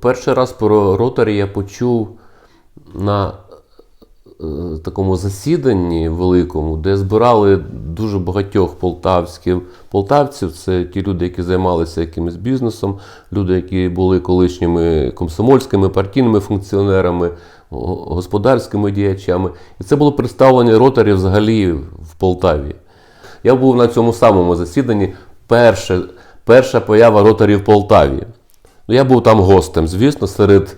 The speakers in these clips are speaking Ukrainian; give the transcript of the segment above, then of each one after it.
Перший раз про ротарі я почув на е, такому засіданні великому, де збирали дуже багатьох полтавських полтавців. Це ті люди, які займалися якимось бізнесом, люди, які були колишніми комсомольськими, партійними функціонерами, господарськими діячами. І це було представлення ротарів взагалі в Полтаві. Я був на цьому самому засіданні. Перше, перша поява ротарів в Полтаві. Ну, я був там гостем, звісно, серед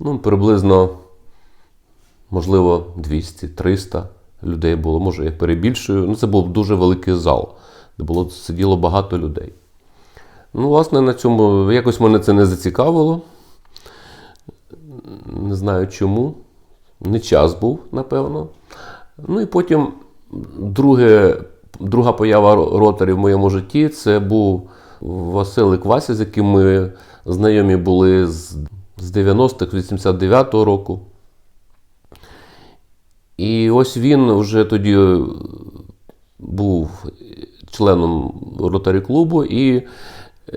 ну, приблизно, можливо, 200-300 людей було. Може, я перебільшую. Ну, це був дуже великий зал, де було сиділо багато людей. Ну, власне, на цьому якось мене це не зацікавило. Не знаю чому. Не час був, напевно. Ну і потім друге, друга поява ро- ротарів в моєму житті це був Василик Вася, з яким ми знайомі були з, з 90-х, 89-го року. І ось він вже тоді е, був членом ротарі клубу і е,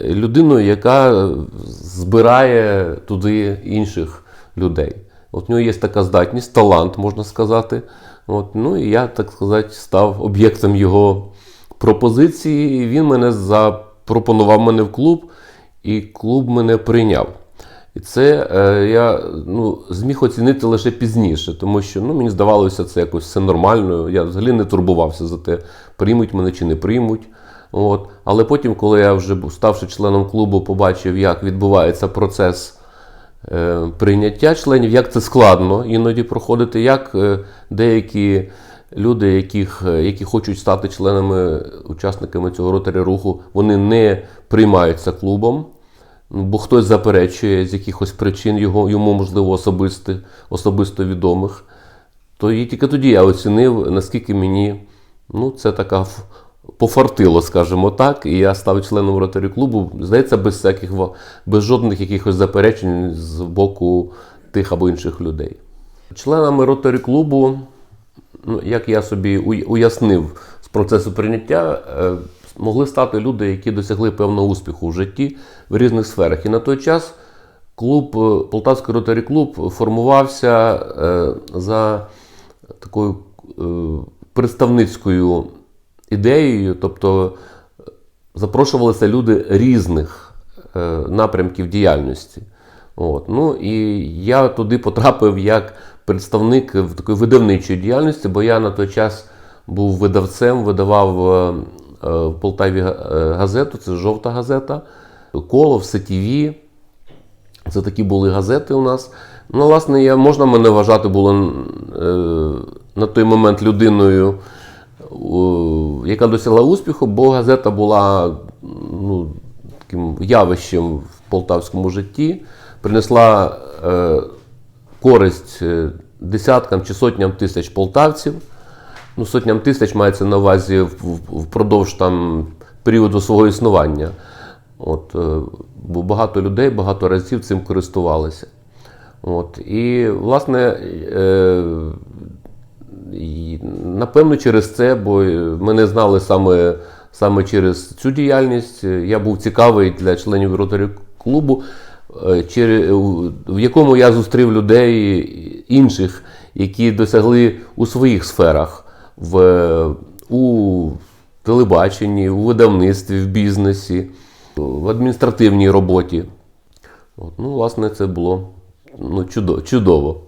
людиною, яка збирає туди інших людей. От в нього є така здатність, талант, можна сказати. От, ну і я, так сказати, став об'єктом його пропозиції. І він мене запропонував мене в клуб, і клуб мене прийняв. І це е, я ну, зміг оцінити лише пізніше, тому що ну, мені здавалося, це якось все нормально. Я взагалі не турбувався за те, приймуть мене чи не приймуть. От. Але потім, коли я вже ставши членом клубу, побачив, як відбувається процес е, прийняття членів, як це складно іноді проходити, як е, деякі люди, яких, е, які хочуть стати членами, учасниками цього ротарі руху, вони не приймаються клубом. Ну, бо хтось заперечує з якихось причин його, йому, можливо, особисто, особисто відомих. То і тільки тоді я оцінив, наскільки мені ну, це така пофартило, скажімо так. І я став членом ротарі клубу, здається, без всяких без жодних якихось заперечень з боку тих або інших людей. Членами ротарі клубу, ну, як я собі уяснив з процесу прийняття, е, могли стати люди, які досягли певного успіху в житті в різних сферах. І на той час клуб, е, Полтавський ротарі клуб формувався е, за такою е, представницькою ідеєю, тобто запрошувалися люди різних напрямків діяльності. От. Ну, і я туди потрапив як представник в такої видавничої діяльності, бо я на той час був видавцем, видавав в Полтаві е, газету, це жовта газета, коло, все ТВ. Це такі були газети у нас. Ну, власне, я, можна мене вважати було е, на той момент людиною, яка досягла успіху, бо газета була ну, таким явищем в полтавському житті, принесла е, користь е, десяткам чи сотням тисяч полтавців. Ну, сотням тисяч мається на увазі впродовж там, періоду свого існування. От, е, бо багато людей багато разів цим користувалися. От, і, власне, е, напевно, через це, бо мене знали саме, саме через цю діяльність. Я був цікавий для членів ротарі клубу, е, в якому я зустрів людей інших, які досягли у своїх сферах, в, у телебаченні, у видавництві, в бізнесі, в адміністративній роботі. От, ну, власне, це було ну, чудо- чудово.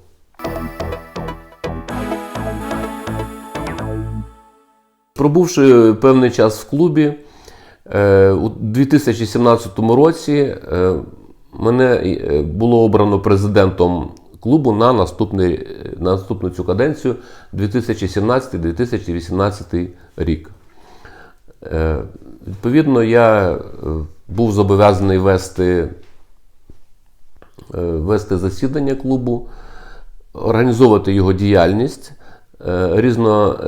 Пробувши певний час в клубі, е, у 2017 році е, мене е, було обрано президентом клубу на, наступний, е, на наступну цю каденцію 2017-2018 рік. Е, Відповідно, я е, був зобов'язаний вести, вести засідання клубу, організовувати його діяльність різно,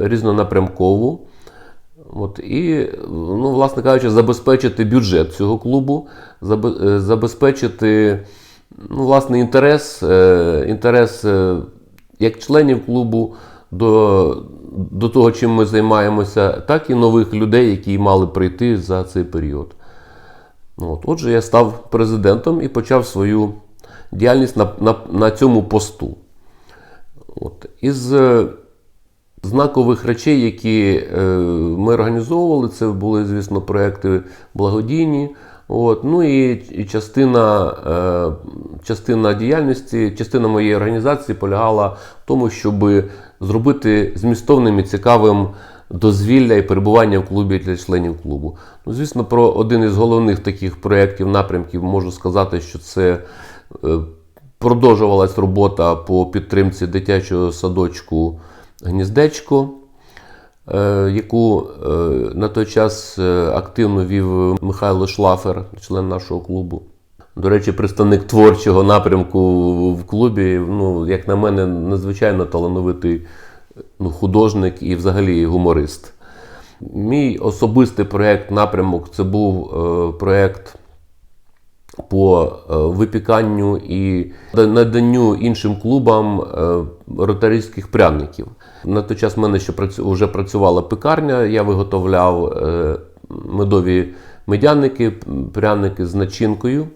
різнонапрямкову. От, і, ну, власне кажучи, забезпечити бюджет цього клубу, забезпечити ну, власне, інтерес, е, інтерес е, як членів клубу до, до того, чим ми займаємося, так і нових людей, які мали прийти за цей період. От, отже, я став президентом і почав свою діяльність на, на, на цьому посту. От. Із е, знакових речей, які е, ми організовували, це були, звісно, проекти благодійні. От. Ну і, частина, е, частина діяльності, частина моєї організації полягала в тому, щоб зробити змістовним і цікавим дозвілля і перебування в клубі для членів клубу. Ну, звісно, про один із головних таких проєктів, напрямків можу сказати, що це е, продовжувалась робота по підтримці дитячого садочку Гніздечко, яку е, на той час е, активно вів Михайло Шлафер, член нашого клубу. До речі, представник творчого напрямку в клубі, ну, як на мене, надзвичайно талановитий ну, художник і взагалі гуморист. Мій особистий проєкт напрямок це був е, проєкт по е, випіканню і наданню іншим клубам е, ротарійських пряників. На той час в мене ще вже працювала пекарня, я виготовляв е, медові медяники, пряники з начинкою.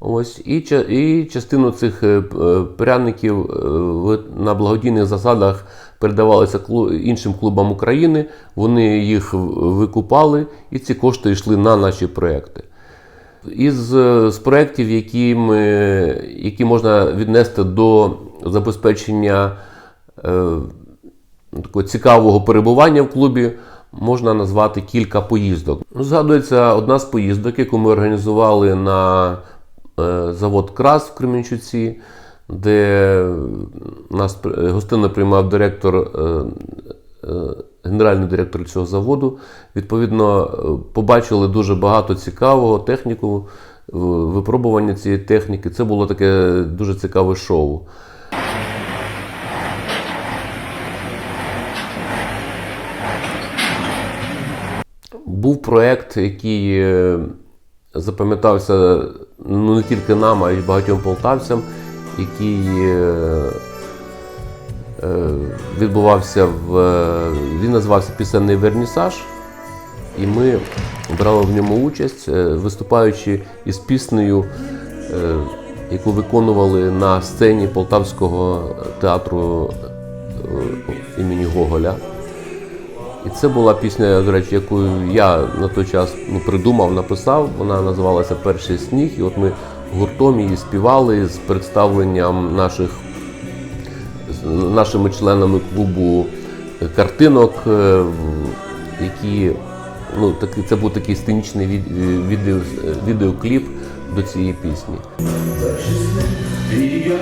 Ось, і, і частину цих е, е, пряників на благодійних засадах передавалися іншим клубам України. Вони їх викупали, і ці кошти йшли на наші проекти. Із з проєктів, які, ми, які можна віднести до забезпечення такого цікавого перебування в клубі, можна назвати кілька поїздок. Ну, Згадується одна з поїздок, яку ми організували на е, завод Крас в Кременчуці, де нас гостинно приймав директор. е, е, Генеральний директор цього заводу, відповідно, е, побачили дуже багато цікавого техніку, е, випробування цієї техніки. Це було таке дуже цікаве шоу. Був проєкт, який е, запам'ятався ну, не тільки нам, а й багатьом полтавцям, який е, е, відбувався в. Він називався Пісенний вернісаж, і ми брали в ньому участь, виступаючи із піснею, яку виконували на сцені Полтавського театру імені Гоголя. І це була пісня, до речі, яку я на той час ну, придумав, написав. Вона називалася Перший сніг. І от ми гуртом її співали з представленням наших нашими членами клубу картинок, е, які ну, такий, це був такий сценічний від, відео, відеокліп до цієї пісні. І я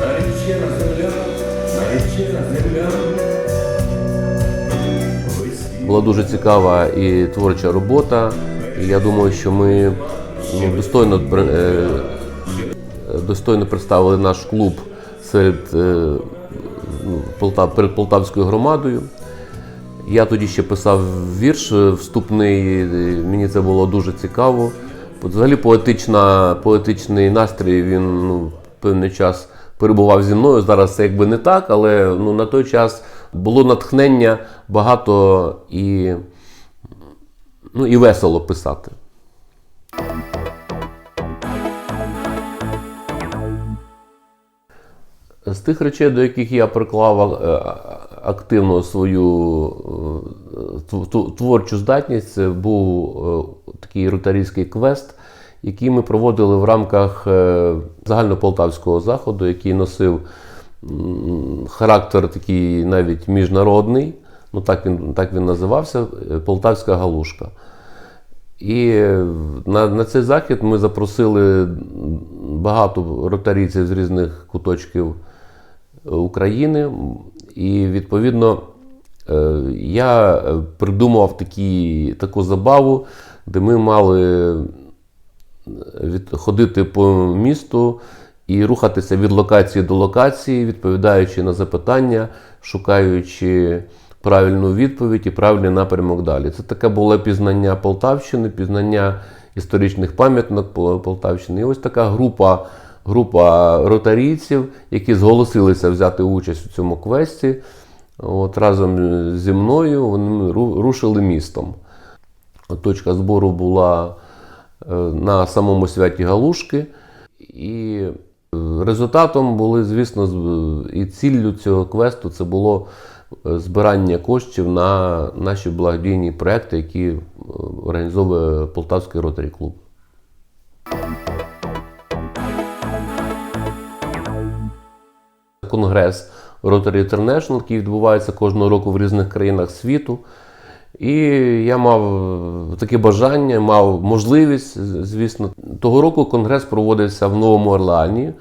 наречена земля, наречена земля. Була дуже цікава і творча робота. І я думаю, що ми ну, достойно, е, достойно представили наш клуб серед е, ну, Полтав, перед Полтавською громадою. Я тоді ще писав вірш вступний, мені це було дуже цікаво. Взагалі поетична, поетичний настрій він ну, певний час перебував зі мною. Зараз це якби не так, але ну, на той час було натхнення багато і, ну, і весело писати. З тих речей, до яких я приклав е, активно свою е, тв- тв- творчу здатність, це був е, такий ротарійський квест, який ми проводили в рамках загальнополтавського заходу, який носив характер такий навіть міжнародний. Ну так він, так він називався е, Полтавська галушка. І е, на, на цей захід ми запросили багато ротарійців з різних куточків України. І відповідно е, я е, придумав такі, таку забаву, де ми мали е, ходити по місту і рухатися від локації до локації, відповідаючи на запитання, шукаючи правильну відповідь і правильний напрямок далі. Це таке було пізнання Полтавщини, пізнання історичних пам'яток Полтавщини. І ось така група, група ротарійців, які зголосилися взяти участь у цьому квесті. От разом зі мною вони рушили містом. Точка збору була е, на самому святі Галушки. І результатом були, звісно, і ціллю цього квесту це було е, збирання коштів на наші благодійні проекти, які е, організовує Полтавський ротарі клуб. Конгрес Rotary International, який відбувається кожного року в різних країнах світу. І я мав е, таке бажання, мав можливість, звісно. Того року конгрес проводився в Новому Орлеані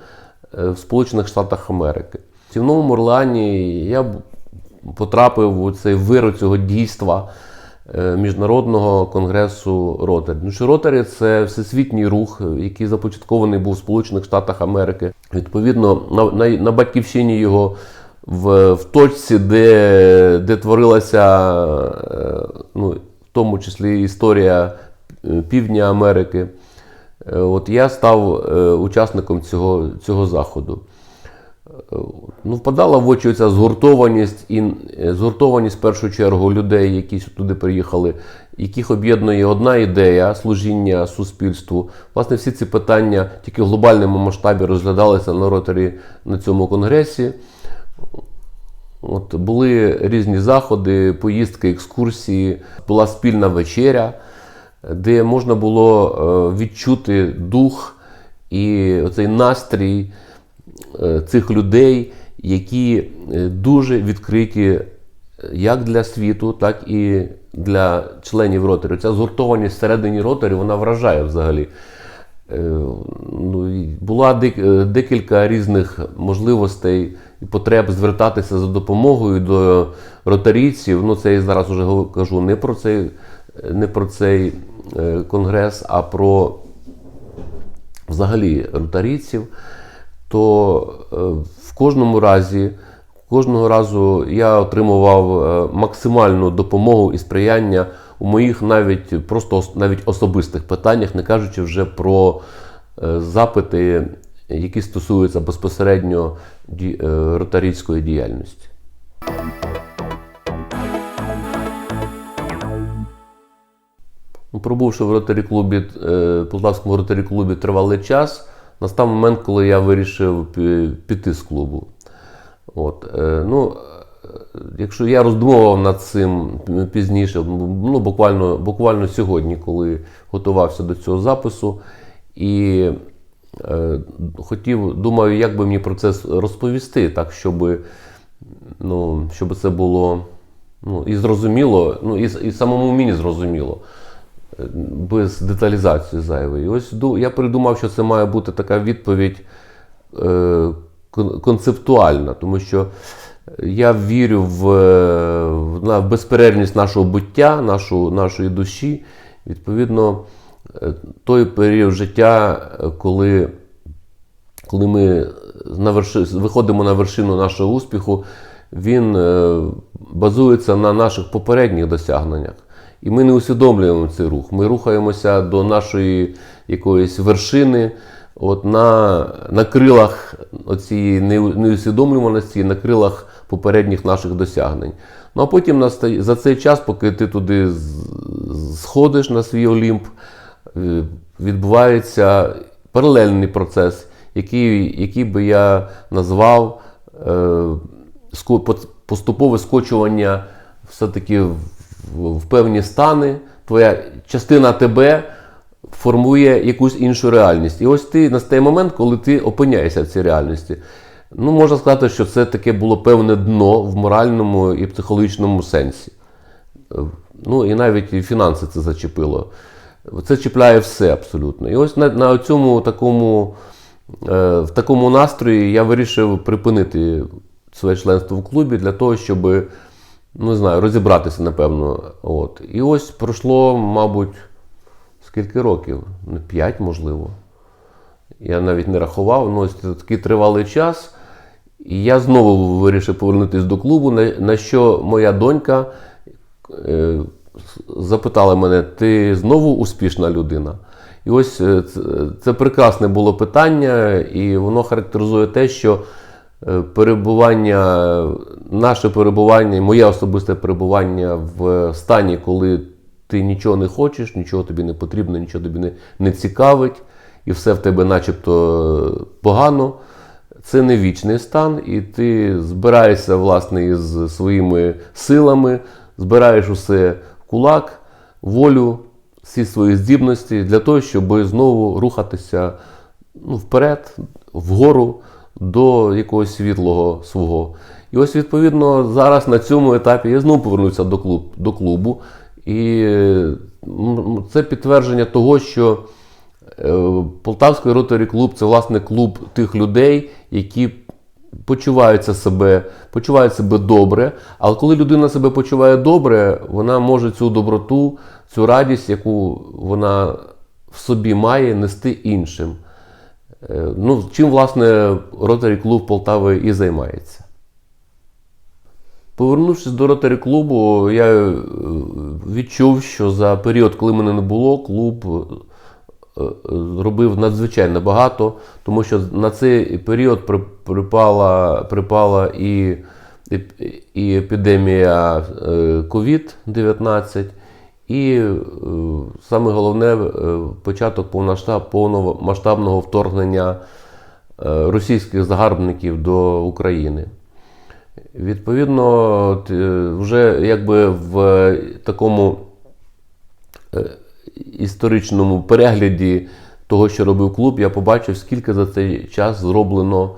е, в Сполучених Штатах Америки. І в Новому Орлеані я потрапив у цей вир цього дійства е, Міжнародного конгресу Ротарі. Ну, що Ротарі це всесвітній рух, який започаткований був в Сполучених Штатах Америки. Відповідно, на, на, на батьківщині його в, в точці, де, де творилася, е, ну, в тому числі історія е, Півдня Америки. Е, От я став учасником цього, цього заходу. Ну, впадала в очі ця згуртованість і згуртованість в першу чергу людей, які туди приїхали, яких об'єднує одна ідея служіння суспільству. Власне, всі ці питання тільки в глобальному масштабі розглядалися на ротарі на цьому конгресі. От були різні заходи, поїздки, екскурсії, була спільна вечеря, де можна було е, відчути дух і оцей настрій е, цих людей, які е, дуже відкриті як для світу, так і для членів ротарі. Ця згуртованість всередині ротарі вона вражає взагалі. Ну, була декілька різних можливостей потреб звертатися за допомогою до ротарійців. Ну, це я зараз вже кажу не про цей, не про цей е, конгрес, а про взагалі ротарійців. То е, в кожному разі, кожного разу я отримував е, максимальну допомогу і сприяння у моїх навіть просто навіть особистих питаннях, не кажучи вже про запити, які стосуються безпосередньо е, ротарійської діяльності. Пробувши в ротарі клубі, е, Полтавському ротарі клубі тривалий час, настав момент, коли я вирішив піти з клубу. От, е, ну, якщо я роздумував над цим пізніше, ну, буквально, буквально сьогодні, коли готувався до цього запису, і хотів, думаю, як би мені про це розповісти, так, щоб, ну, щоб це було ну, і зрозуміло, ну, і, і самому мені зрозуміло без деталізації зайвої. Ось я придумав, що це має бути така відповідь е, концептуальна, тому що я вірю в, е, в, безперервність нашого буття, нашу, нашої душі. Відповідно, е, той період життя, коли, коли ми на верши, виходимо на вершину нашого успіху, він е, базується на наших попередніх досягненнях. І ми не усвідомлюємо цей рух. Ми рухаємося до нашої якоїсь вершини, от на, на крилах цієї неусвідомлюваності, на крилах попередніх наших досягнень. Ну а потім за цей час, поки ти туди сходиш на свій Олімп, відбувається паралельний процес, який, який би я назвав е, поступове скочування все-таки в, певні стани. Твоя частина тебе формує якусь іншу реальність. І ось ти настає момент, коли ти опиняєшся в цій реальності. Ну, можна сказати, що це таке було певне дно в моральному і психологічному сенсі. Е, Ну і навіть фінанси це зачепило. Це чіпляє все абсолютно. І ось на, на цьому такому, е, в такому настрої я вирішив припинити своє членство в клубі для того, щоб ну, знаю, розібратися, напевно. От. І ось пройшло, мабуть, скільки років? Ну, П'ять, можливо. Я навіть не рахував, ну ось такий тривалий час. І я знову вирішив повернутися до клубу, на, на що моя донька е, запитала мене: ти знову успішна людина? І ось е, це, прекрасне було питання, і воно характеризує те, що е, перебування, наше перебування, моє особисте перебування в стані, коли ти нічого не хочеш, нічого тобі не потрібно, нічого тобі не, не цікавить, і все в тебе начебто погано. Це не вічний стан, і ти збираєшся власне із своїми силами, збираєш усе кулак, волю, всі свої здібності для того, щоб знову рухатися ну, вперед, вгору до якогось світлого свого. І ось, відповідно, зараз на цьому етапі я знову повернувся до, клуб, до клубу. І це підтвердження того, що е, Полтавський роторі клуб це власне клуб тих людей, які почуваються себе, почувають себе добре. Але коли людина себе почуває добре, вона може цю доброту, цю радість, яку вона в собі має, нести іншим. Е, Ну, чим, власне, Ротарі клуб Полтави і займається. Повернувшись до ротарі клубу, я е, відчув, що за період, коли мене не було, клуб зробив надзвичайно багато, тому що на цей період припала, припала і, і епідемія е, COVID-19, і е, саме головне е, початок повномасштабного вторгнення російських загарбників до України. Відповідно, вже якби в такому історичному перегляді того, що робив клуб, я побачив, скільки за цей час зроблено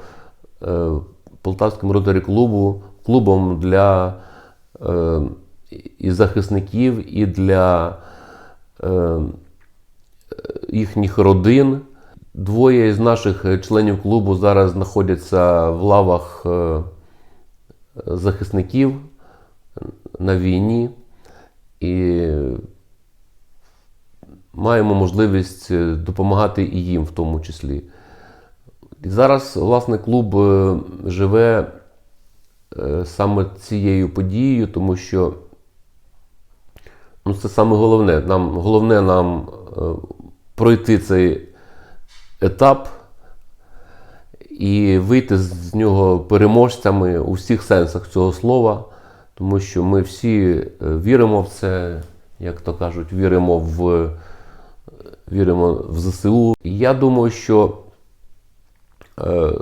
е, Полтавським ротарі клубу, клубом для е, і захисників, і для е, їхніх родин. Двоє з наших членів клубу зараз знаходяться в лавах е, захисників на війні і маємо можливість е, допомагати і їм в тому числі. І зараз, власне, клуб е, живе е, саме цією подією, тому що ну, це саме головне. Нам, головне нам пройти цей етап і вийти з нього переможцями у всіх сенсах цього слова, тому що ми всі віримо в це, як то кажуть, віримо в, віримо в ЗСУ. Я думаю, що е,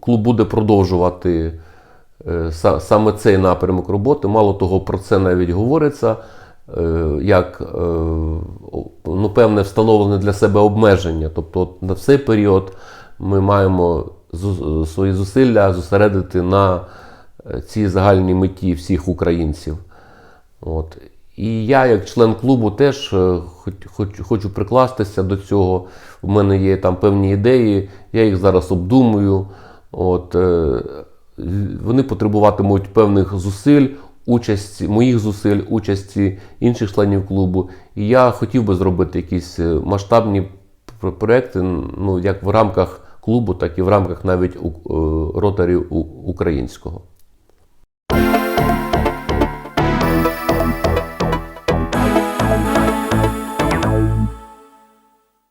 клуб буде продовжувати е, саме цей напрямок роботи. Мало того, про це навіть говориться. е, Як ну, певне встановлене для себе обмеження. Тобто на цей період ми маємо свої зусилля зосередити на цій загальній меті всіх українців. От. І я, як член клубу, теж е, хоч, хоч, хочу прикластися до цього. У мене є там певні ідеї, я їх зараз обдумую. От, е, вони потребуватимуть певних зусиль, участі, моїх зусиль, участі інших членів клубу. І я хотів би зробити якісь е, масштабні пр- проекти, ну, як в рамках клубу, так і в рамках навіть у- е, ротарі українського.